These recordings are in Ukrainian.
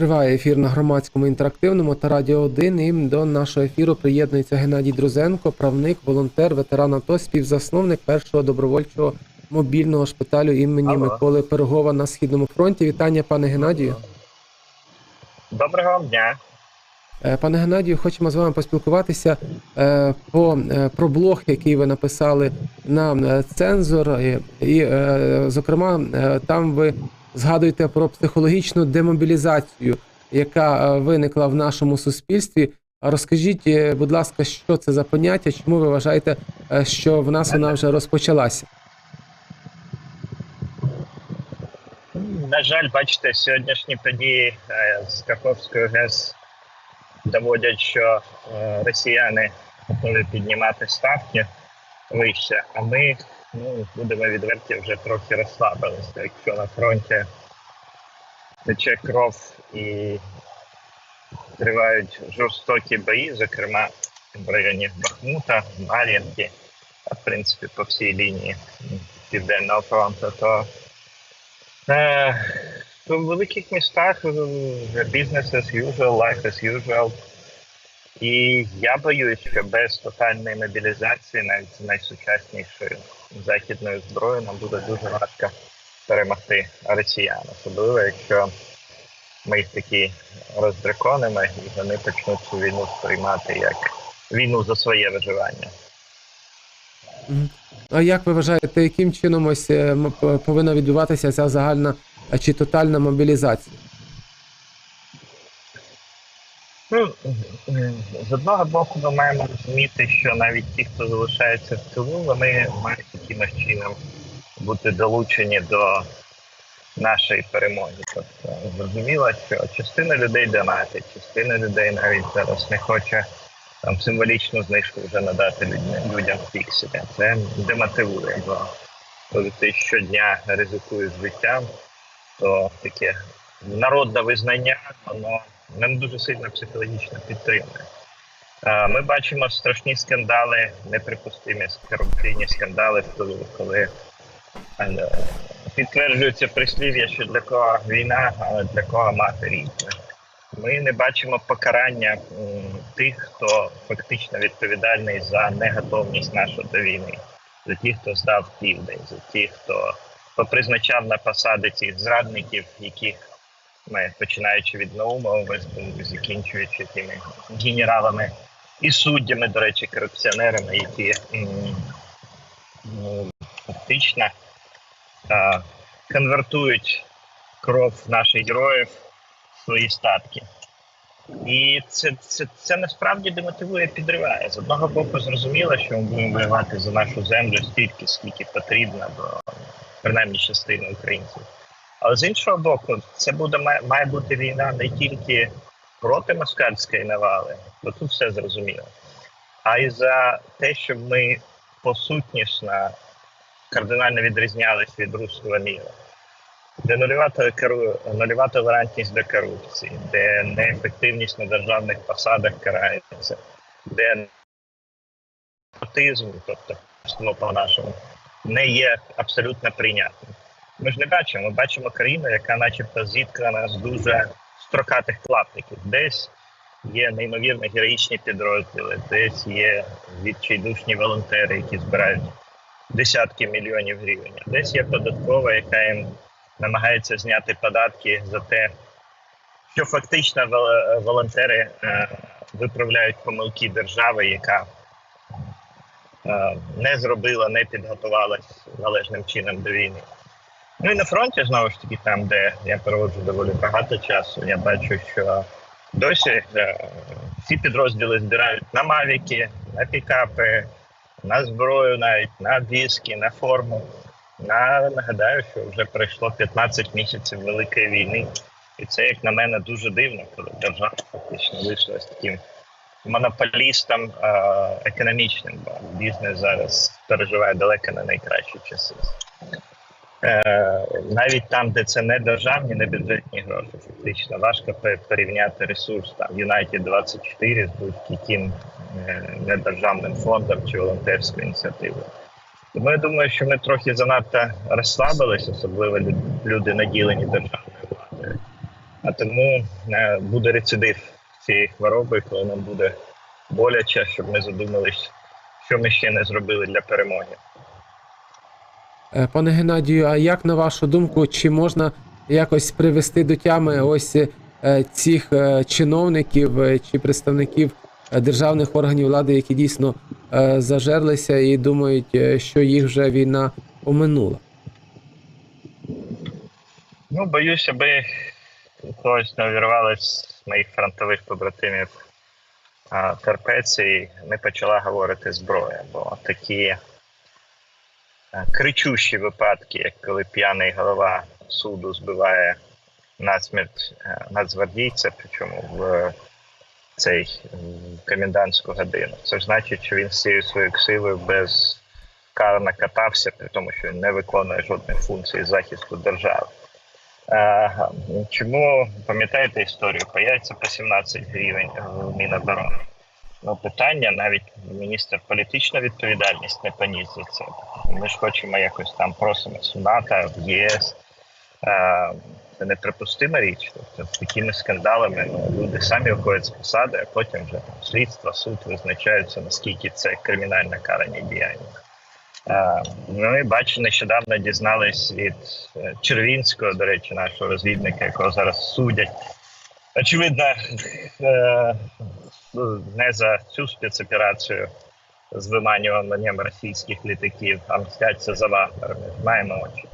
Триває ефір на громадському інтерактивному та радіо 1. І до нашого ефіру приєднується Геннадій Друзенко, правник, волонтер, ветеран АТО, співзасновник першого добровольчого мобільного шпиталю імені Алло. Миколи Пирогова на східному фронті. Вітання, пане Геннадію. Доброго дня. Е, Пане Геннадію, хочемо з вами поспілкуватися е, по, е, про блог, який ви написали на цензор. І, і зокрема, там ви згадуєте про психологічну демобілізацію, яка е, виникла в нашому суспільстві. Розкажіть, е, будь ласка, що це за поняття? Чому ви вважаєте, е, що в нас вона вже розпочалася? На жаль, бачите, сьогоднішні події з Каховської ГЕС доводять, що росіяни готові піднімати ставки вище, а ми ну, будемо відверті, вже трохи розслабилися. Якщо на фронті тече кров і тривають жорстокі бої, зокрема в районі Бахмута, Мар'їнки, а в принципі по всій лінії Південного фронту, то Е, в великих містах е, бізнес as usual, life as usual. І я боюсь, що без тотальної мобілізації, навіть з західною зброєю, нам буде дуже важко перемогти росіян, особливо якщо ми їх такі роздраконимо, і вони почнуть цю війну сприймати як війну за своє виживання. А як ви вважаєте, яким чином ось е, повинна відбуватися ця загальна чи тотальна мобілізація? Ну, з одного боку, ми маємо розуміти, що навіть ті, хто залишається в тилу, вони мають якимось чином бути долучені до нашої перемоги. Тобто зрозуміло, що частина людей донатить, частина людей навіть зараз не хоче там символічну знижку вже надати людям, пікселі. Це демотивує, бо коли ти щодня ризикуєш життям, то таке народне визнання, воно не дуже сильно психологічно підтримує. Ми бачимо страшні скандали, неприпустимі корупційні скандали, коли, е, підтверджується прислів'я, що для кого війна, але для кого мати рідна. Ми не бачимо покарання тих, хто фактично відповідальний за неготовність нашу до війни, за тих, хто здав південь, за тих, хто попризначав на посади цих зрадників, яких починаючи від Наумова, закінчуючи тими генералами і суддями, до речі, корупціонерами, які ну, фактично а, конвертують кров наших героїв в свої статки. І це, це, це насправді демотивує, підриває. З одного боку, зрозуміло, що ми будемо воювати за нашу землю стільки, скільки потрібно до принаймні частини українців. Але з іншого боку, це буде має, бути війна не тільки проти москальської навали, бо тут все зрозуміло, а й за те, щоб ми посутнісно кардинально відрізнялись від руського міра, де нульова, толерантність до корупції, де неефективність на державних посадах карається, де непотизм, тобто по-нашому, не є абсолютно прийнятним. Ми ж не бачимо. Ми бачимо країну, яка, начебто, зіткана з дуже строкатих клаптиків. Десь є неймовірно героїчні підрозділи, десь є відчайдушні волонтери, які збирають десятки мільйонів гривень. Десь є податкова, яка їм намагається зняти податки за те, що фактично волонтери е, виправляють помилки держави, яка е, не зробила, не підготувалась належним чином до війни. Ну і на фронті, знову ж таки, там, де я проводжу доволі багато часу, я бачу, що досі е, всі підрозділи збирають на мавіки, на пікапи, на зброю, навіть на віскі, на форму. На, нагадаю, що вже пройшло 15 місяців великої війни. І це, як на мене, дуже дивно, коли держава фактично лишилась таким монополістом е, економічним, бо бізнес зараз переживає далеко не найкращі часи. Е, навіть там, де це не державні, не бюджетні гроші, фактично важко порівняти ресурс там United 24 з будь-яким е, недержавним фондом чи волонтерською ініціативою. Тому я думаю, що ми трохи занадто розслабились, особливо люди наділені державною владою. А тому е, буде рецидив цієї хвороби, коли нам буде боляче, щоб ми задумались, що ми ще не зробили для перемоги. Е, Пане Геннадію, а як на вашу думку, чи можна якось привести до тями ось е, цих е, чиновників чи представників державних органів влади, які дійсно зажерлися і думають, що їх вже війна оминула? Ну, боюсь, аби когось не з моїх фронтових побратимів терпець і не почала говорити зброя, бо такі кричущі випадки, як коли п'яний голова суду збиває насмерть е, нацгвардійця, причому в цей в комендантську годину. Це ж значить, що він з цією своєю силою без кар накатався, при тому, що він не виконує жодних функцій захисту держави. Чому пам'ятаєте історію? По по 17 гривень в Міноборони. Ну, питання навіть міністр політичну відповідальність не поніс за це. Ми ж хочемо якось там просимо НАТО, в ЄС. Е, Це неприпустима річ. Тобто з такими скандалами ну, люди самі виходять з посади, а потім вже там слідство, суд визначаються, наскільки це кримінальне карання діяння. Е, Ну і бачу, нещодавно дізнались від е, Червінського, до речі, нашого розвідника, якого зараз судять. Очевидно, не за цю спецоперацію з виманюванням російських літаків, а мстяться за Вагнером. Ми ж Маємо очі.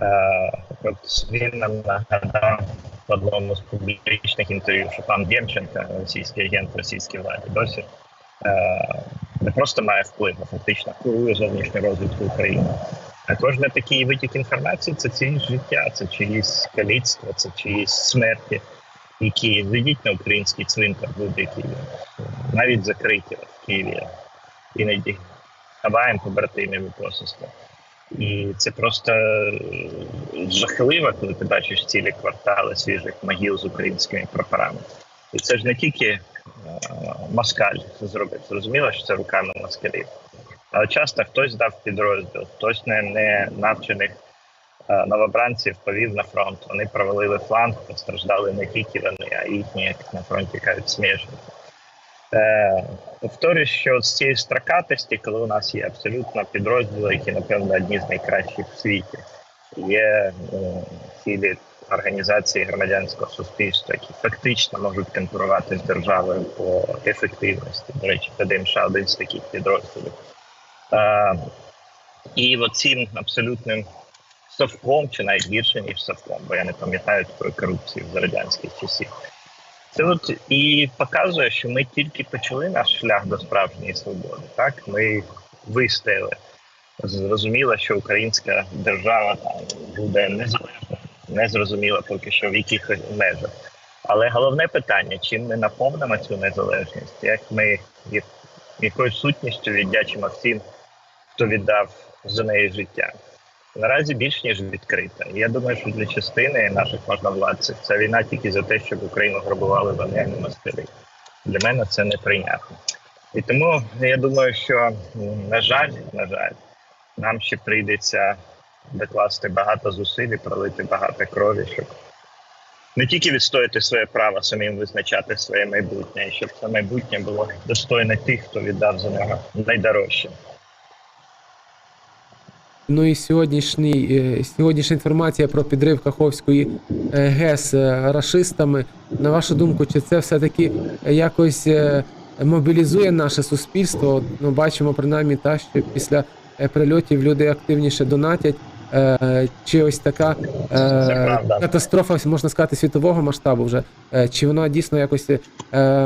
Е, От він нам нагадав в одному з публічних інтерв'ю, що пан Демченко, російський агент російській владі, досі е, не просто має вплив, а фактично курує зовнішню розвідку України. А кожен такий витік інформації це чиїсь життя, це чиїсь каліцтво, це чиїсь смерті, які зайдіть на український цвинтар будь-який, навіть закриті в Києві. Іноді ховаємо побратимів і посестер. І це просто е, жахливо, коли ти бачиш цілі квартали свіжих могил з українськими прапорами. І це ж не тільки е, москаль це зробив. Зрозуміло, що це руками москалів. Але часто хтось дав підрозділ, хтось не, не навчених новобранців повів на фронт. Вони провалили фланг, постраждали не тільки вони, а їхні, як на фронті кажуть, сміжники. Е, повторюсь, що з цієї строкатості, коли у нас є абсолютно підрозділи, які, напевно, одні з найкращих в світі, є е, цілі організації громадянського суспільства, які фактично можуть конкурувати з державою по ефективності. До речі, ПДМШ один з таких підрозділів. Е, і оцим абсолютним совком, чи навіть більше, ніж совком, бо я не пам'ятаю такої корупції з радянських часів. Це от і показує, що ми тільки почали наш шлях до справжньої свободи. Так, ми вистояли. Зрозуміло, що українська держава там буде незалежна, не зрозуміло поки що в яких межах. Але головне питання: чим ми наповнимо цю незалежність, як ми якою сутністю віддячимо всім, хто віддав за неї життя. Наразі більш ніж відкрита. Я думаю, що для частини наших можновладців ця війна тільки за те, щоб Україну грабували воєнні москалі. Для мене це неприйнятно. І тому я думаю, що на жаль, на жаль, нам ще прийдеться докласти багато зусиль пролити багато крові, щоб не тільки відстояти своє право самим визначати своє майбутнє, щоб це майбутнє було достойне тих, хто віддав за нього найдорожче. Ну і сьогоднішній, е, сьогоднішня інформація про підрив Каховської е, ГЕС е, рашистами. На вашу думку, чи це все-таки якось мобілізує наше суспільство? От, Ну, бачимо принаймні та, що після прильотів люди активніше донатять. Чи ось така катастрофа, можна сказати, світового масштабу вже? Чи вона дійсно якось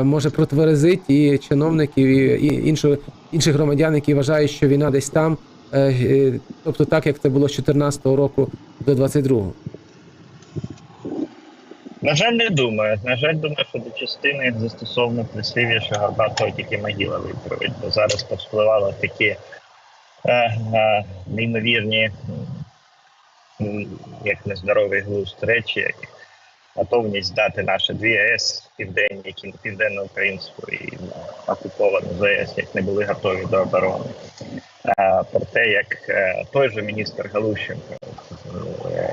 може протверезить і чиновників, і, і інших громадян, які вважають, що війна десь там? Е, е, Тобто так, як це було з 14 року до 22-го. На жаль, не думаю. На жаль, думаю, що до частини застосовано прислів'я, що Горбатого тільки могила виправить, бо зараз повпливали такі е, е, неймовірні, як нездоровий глузд речі, як готовність дати наші дві АЕС південні, які південно-українську і окуповану ЗАЕС, як не були готові до оборони. Про те, як е, той же міністр Галущенко е,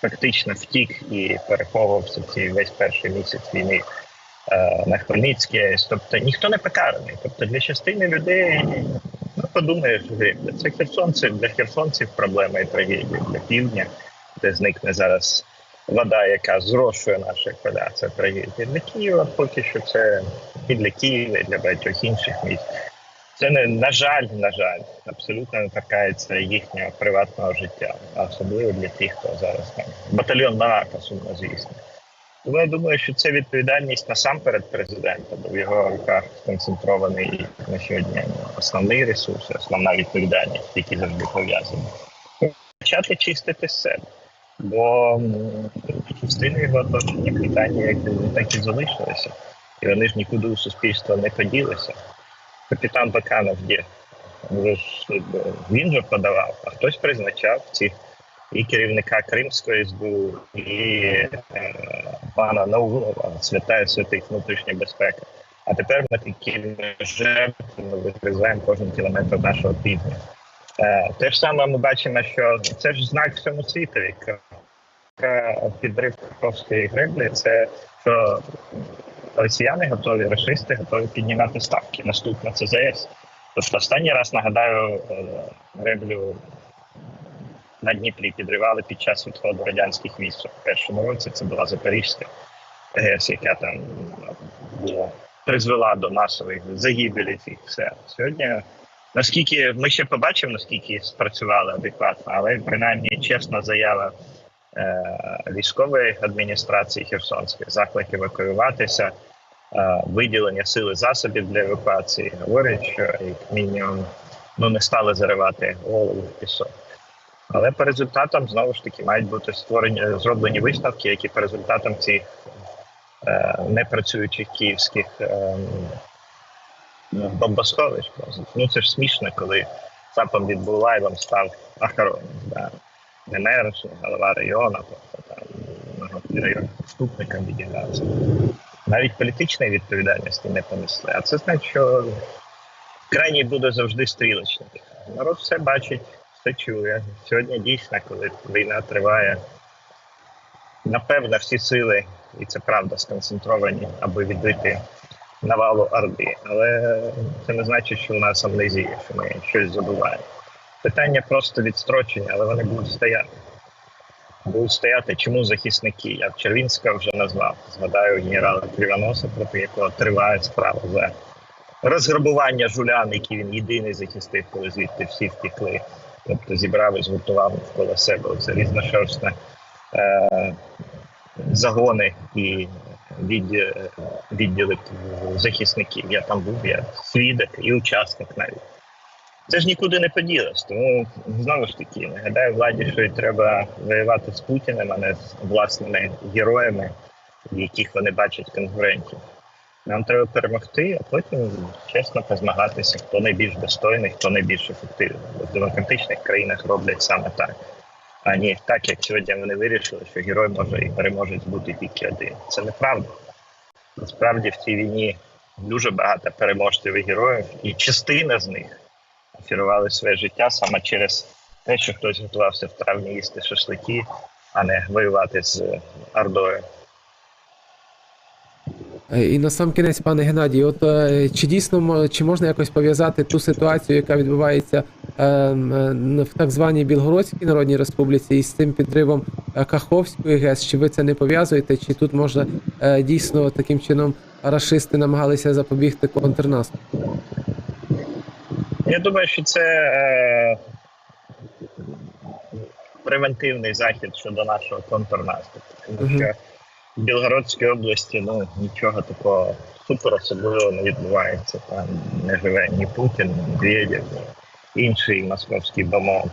фактично втік і переховувався цей весь перший місяць війни е, на Хмельницьке. Тобто ніхто не покараний. Тобто для частини людей ну, подумаєш, грибля. Це херсонці для херсонців проблема і трагедія для півдня, де зникне зараз вода, яка зрошує наші поля. Це трагедія. Для Києва поки що це і для Києва, і для багатьох інших міст. Це не на жаль, на жаль, абсолютно не торкається їхнього приватного життя, особливо для тих, хто зараз там батальйон Монако, сумно звісно. Тому я думаю, що це відповідальність насамперед президента, бо в його руках сконцентрований на сьогодні основний ресурс, основна відповідальність, які завжди пов'язані. Почати чистити з себе. Бо частина його оточення питання, як так і залишилися, і вони ж нікуди у суспільство не поділися капітан Баканов? Ви ж, Він же подавав, а хтось призначав цих і керівника Кримської СБУ, і е, пана Наумова, святая святих внутрішня безпека. А тепер ми такими жертвами вигризаємо кожен кілометр нашого півдня. Е, те ж саме ми бачимо, що це ж знак всьому світові. Підрив Каховської греблі це що росіяни готові, расисти готові піднімати ставки. Наступна це ЗС. Тобто останній раз нагадаю, е, греблю на Дніпрі підривали під час відходу радянських військ. В першому році це була Запорізька ГЕС, яка там була, призвела до масових загибелі цих все. Сьогодні, наскільки ми ще побачимо, наскільки спрацювали адекватно, але принаймні чесна заява е, військової адміністрації Херсонської, заклик евакуюватися, е, виділення сили засобів для евакуації, говорять, що як мінімум ну, не стали заривати голову в пісок. Але по результатам знову ж таки мають бути створені зроблені висновки, які по результатам цих е, непрацюючих київських е, бомбосховищ. Ну це ж смішно, коли ЦАПом від Булаєвом став охоронець. Да. Тобто там район заступником відігрався. Навіть політичної відповідальності не понесли. А це значить, що крайній буде завжди стрілочник. Народ все бачить, все чує. Сьогодні дійсно, коли війна триває, напевно, всі сили, і це правда, сконцентровані, аби відбити навалу Орди. Але це не значить, що у нас амнезія, що ми щось забуваємо. Питання просто відстрочення, але вони будуть стояти. Будуть стояти, чому захисники? Я Червінська вже назвав. Згадаю генерала Кривоноса, проти якого триває справа за розграбування жулян, які він єдиний захистив, коли звідти всі втекли. Тобто зібрав і згуртував навколо себе це різношерстне е, загони і відділи, відділи захисників. Я там був, я свідок і учасник навіть. Це ж нікуди не поділось. Тому знову ж таки нагадаю владі, що треба воювати з Путіним, а не з власними героями, яких вони бачать конкурентів. Нам треба перемогти, а потім чесно позмагатися, хто найбільш достойний, хто найбільш ефективний. В демократичних країнах роблять саме так. А не так, як сьогодні вони вирішили, що герой може і переможець бути тільки один. Це неправда. Насправді в цій війні дуже багато переможців і героїв, і частина з них офірували своє життя саме через те, що хтось готувався в травні їсти шашлики, а не воювати з Ордою. Е, І на сам кінець, пане Геннадію, от е, чи дійсно чи можна якось пов'язати ту ситуацію, яка відбувається е, м, е, в так званій Білгородській Народній Республіці, із цим підривом е, Каховської ГЕС? Чи ви це не пов'язуєте? Чи тут можна е, дійсно таким чином рашисти намагалися запобігти контрнаступу? Я думаю, що це е, превентивний захід щодо нашого контрнаступу. Тому що в Білгородській області ну, нічого такого супер особливого не відбувається. Там не живе ні Путін, ні Медведєв, ні інший московський бомонд.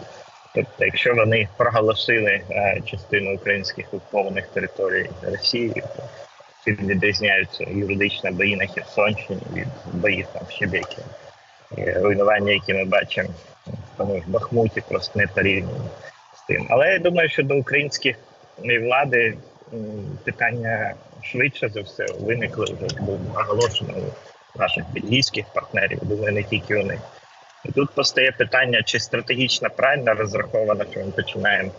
Тобто, якщо вони проголосили е, частину українських окупованих територій Росії, то відрізняються юридично бої на Херсонщині від боїв там в Щебекі. І руйнування, які ми бачимо в тому ж Бахмуті, просто не порівняно з тим. Але я думаю, що до українських влади питання швидше за все виникли вже було оголошено у наших бельгійських партнерів. Думаю, не тільки у них. І тут постає питання, чи стратегічно правильно розраховано, що ми починаємо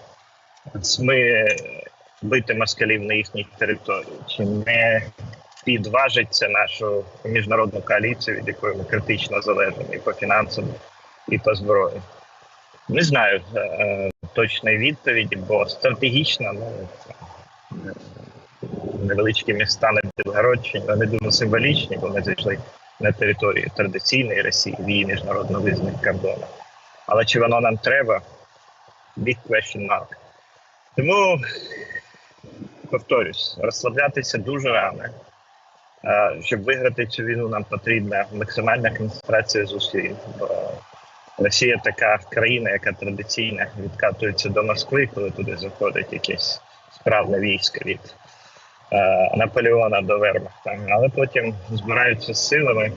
ми бити москалів на їхній території, чи не підважиться нашу міжнародну коаліцію, від якої ми критично залежимо і по фінансам, і по зброї. Не знаю е, точної відповіді, бо стратегічно ну, невеличкі міста на Білгородщині, вони дуже символічні, бо ми зайшли на територію традиційної Росії в її міжнародно визнаних кордонах. Але чи воно нам треба? Big question mark. Тому повторюсь, розслаблятися дуже рано. Е, Щоб виграти цю війну, нам потрібна максимальна концентрація зусиль. Бо Росія така країна, яка традиційно відкатується до Москви, коли туди заходить якесь справне військо від е, Наполеона до Вермахта. Але потім збираються з силами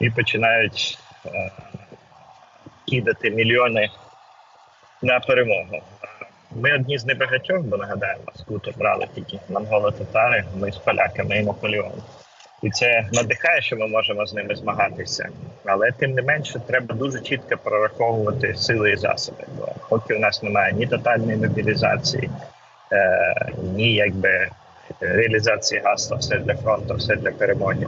і починають е, кидати мільйони на перемогу. Ми одні з небагатьох, бо нагадаємо, скутер брали тільки монголо-татари, ми з поляками і Наполеон. І це надихає, що ми можемо з ними змагатися. Але тим не менше, треба дуже чітко прораховувати сили і засоби. Бо поки у нас немає ні тотальної мобілізації, е, ні якби реалізації гасла, все для фронту, все для перемоги.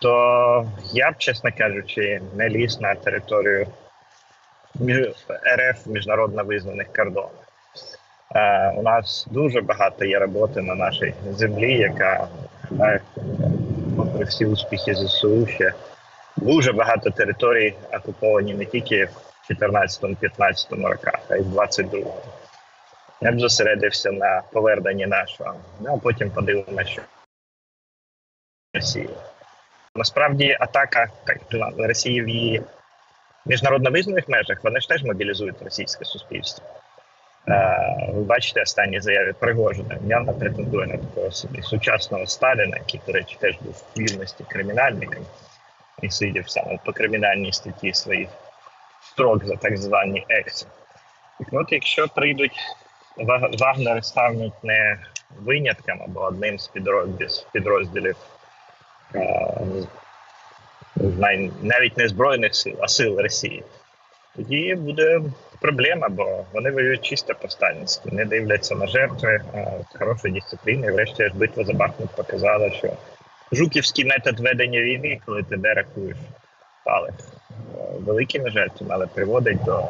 То я б, чесно кажучи, не ліз на територію РФ міжнародно визнаних кордонів. Е, у нас дуже багато є роботи на нашій землі, яка е, попри всі успіхи ЗСУ ще дуже багато територій окуповані не тільки в 14-15 роках, а й в 22-му. Я б зосередився на поверненні нашого, ну а потім подивимося, що Росії. Насправді атака так, Росії в її міжнародно визнаних межах, вони ж теж мобілізують російське суспільство. Е, Ви бачите останні заяви Пригожина. Явно претендує на такого собі сучасного Сталіна, який, до речі, теж був в вільності кримінальником і сидів саме по кримінальній статті своїх строк за так звані екси. От, якщо прийдуть Вагнери стануть не винятком або одним з підрозділів, е, навіть не збройних сил, а сил Росії, тоді буде проблема, бо вони воюють чисто по-сталінськи, не дивляться на жертви, хорошої дисципліни. Врешті битва за Бахмут показала, що жуківський метод ведення війни, коли ти де рахуєш палець е, великими жертвами, але приводить до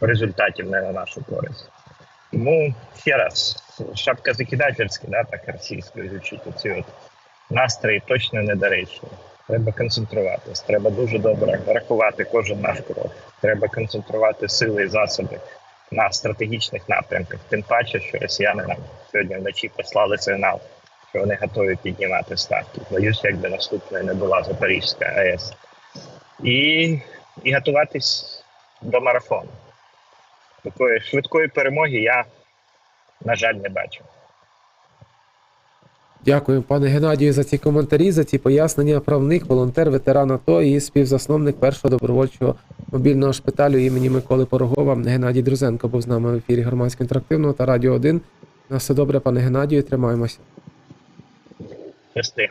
результатів не на нашу користь. Тому ще раз, шапка закидательська, да, так російською звучить, оці от настрої точно не доречні. Треба концентруватись, треба дуже добре рахувати кожен наш крок. Треба концентрувати сили і засоби на стратегічних напрямках. Тим паче, що росіяни нам сьогодні вночі послали сигнал, що вони готові піднімати ставки. Боюсь, якби наступною не була Запорізька АЕС. І, і готуватись до марафону. Такої швидкої перемоги я, на жаль, не бачу. Дякую, пане Геннадію, за ці коментарі, за ці пояснення. Правник, волонтер, ветеран АТО і співзасновник першого добровольчого мобільного шпиталю імені Миколи Порогова. Геннадій Друзенко був з нами в ефірі громадського інтерактивного та радіо 1. На все добре, пане Геннадію, тримаємося. Щасти.